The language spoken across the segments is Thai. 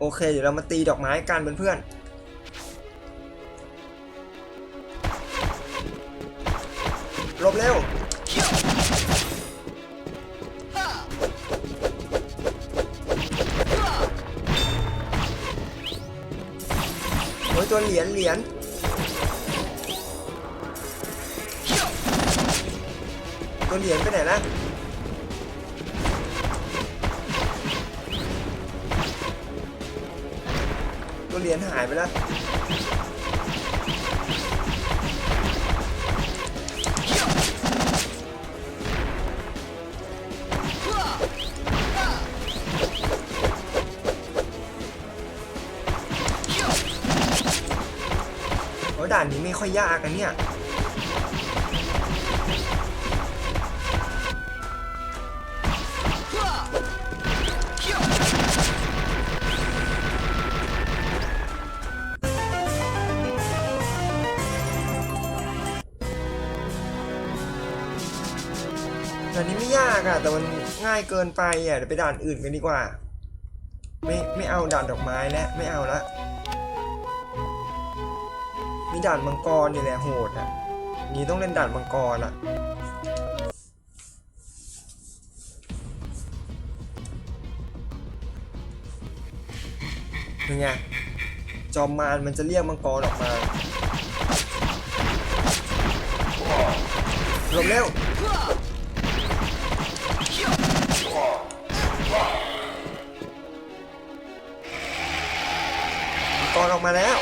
โอเคเดี๋ยวเรามาตีดอกไม้กันเพื่อนๆลบเร็วโอ้ยตัวเหรียญเหรียญตัวเหรียญไปไหนละ ตัวเหรียญหายไปแล้วโอ้ด่านนี้ไม่ค่อยยากกันเนี่ย ด่านนี้ไม่ยากอะแต่มันง่ายเกินไปอะเดี๋ยวไปด่านอื่นกันดีกว่า ไม่ไม่เอาด่านดอกไม้แล้วไม่เอาละมีด่านมังกรนี่แหละโหดอะนี่ต้องเล่นด่านมังกรอะเป็นไงจอมมารมันจะเรียกมังกรออกมาหลบเร็ว มาแล้ว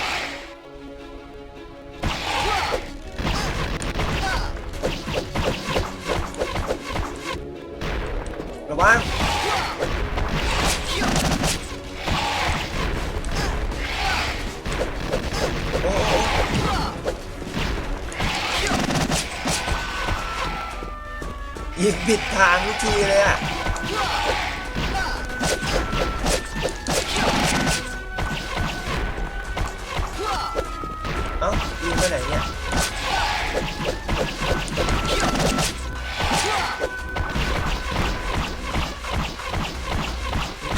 ระวังโอ้โหยิงผิดทางทุกทีเลยอะ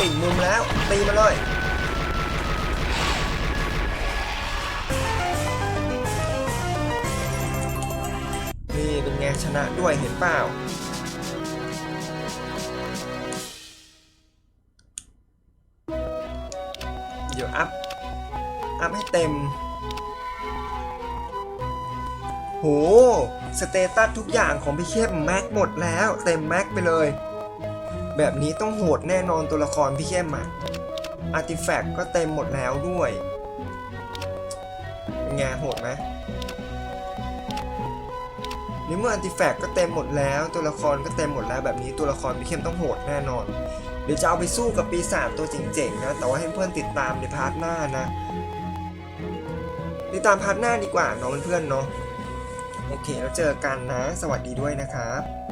ติ่งมุมแล้ว ตีมาเลยนี่เป็นไงชนะด้วยเห็นเปล่าเดี๋ยวอัพ อัพให้เต็ม โห สเตตัสทุกอย่างของพี่เข้มแม็กหมดแล้ว เต็มแม็กไปเลย แบบนี้ต้องโหดแน่นอนตัวละครพี่เข้มอะอาร์ติแฟกต์ก็เต็มหมดแล้วด้วยเป็นไงโหดไหมนี่เมื่ออาร์ติแฟกต์ก็เต็มหมดแล้ว ตัวละครก็เต็มหมดแล้วแบบนี้ตัวละครพี่เข้มต้องโหดแน่นอน เดี๋ยวจะเอาไปสู้กับปีศาจตัวเจ๋งๆนะ แต่ว่าให้เพื่อนติดตามในพาร์ทหน้านะติดตามพาร์ทหน้าดีกว่าเน้องเพื่อนๆเนาะโอเคแล้วเจอกันนะ สวัสดีด้วยนะครับ